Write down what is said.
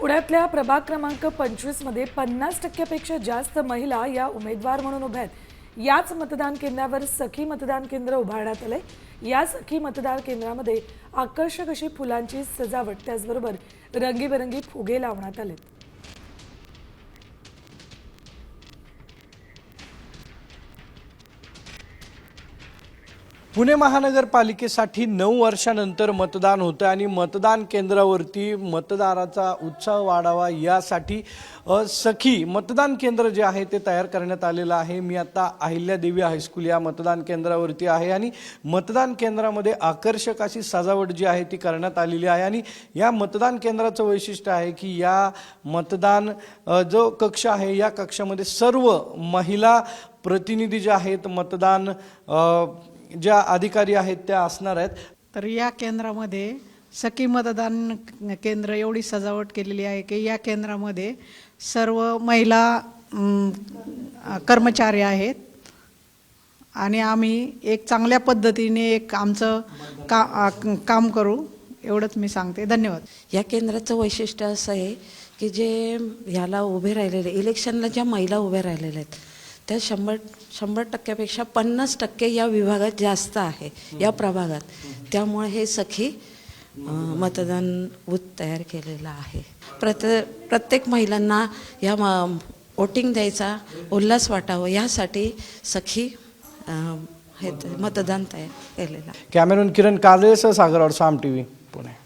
पुण्यातल्या प्रभाग क्रमांक पंचवीसमध्ये पन्नास टक्क्यापेक्षा जास्त महिला या उमेदवार म्हणून उभ्या आहेत. याच मतदान केंद्रावर सखी मतदान केंद्र उभारण्यात आलंय. या सखी मतदान केंद्रामध्ये आकर्षक अशी फुलांची सजावट त्याचबरोबर रंगीबेरंगी फुगे लावण्यात आलेत. पुणे महानगरपालिकेसाठी नऊ वर्षानंतर मतदान होतं आणि मतदान केंद्रावरती मतदाराचा उत्साह वाढावा यासाठी सखी मतदान केंद्र जे आहे ते तयार करण्यात आलेलं आहे. मी आता अहिल्यादेवी हायस्कूल या मतदान केंद्रावरती आहे आणि मतदान केंद्रामध्ये आकर्षक अशी सजावट जी आहे ती करण्यात आलेली आहे आणि या मतदान केंद्राचं वैशिष्ट्य आहे की या मतदान जो कक्ष आहे या कक्षामध्ये सर्व महिला प्रतिनिधी जे आहेत मतदान ज्या अधिकारी आहेत त्या असणार आहेत. तर या केंद्रामध्ये सखी मतदान केंद्र एवढी सजावट केलेली आहे की या केंद्रामध्ये सर्व महिला कर्मचारी आहेत. आणि आम्ही एक चांगल्या पद्धतीने एक आमचं का काम करू एवढंच मी सांगते. धन्यवाद. या केंद्राचं वैशिष्ट्य असं आहे की जे ह्याला उभे राहिलेले इलेक्शनला ज्या महिला उभ्या राहिलेल्या आहेत त्या शंभर शंभर टक्क्यापेक्षा पन्नास टक्के या विभागात जास्त आहे या प्रभागात. त्यामुळे हे सखी मतदान बूथ तयार केलेलं आहे. प्रत्ये प्रत्येक महिलांना या म वोटिंग द्यायचा उल्हास वाटावं यासाठी सखी हे मतदान तयार केलेलं आहे. कॅमेरून किरण काजळेसह सागर साम टी व्ही पुणे.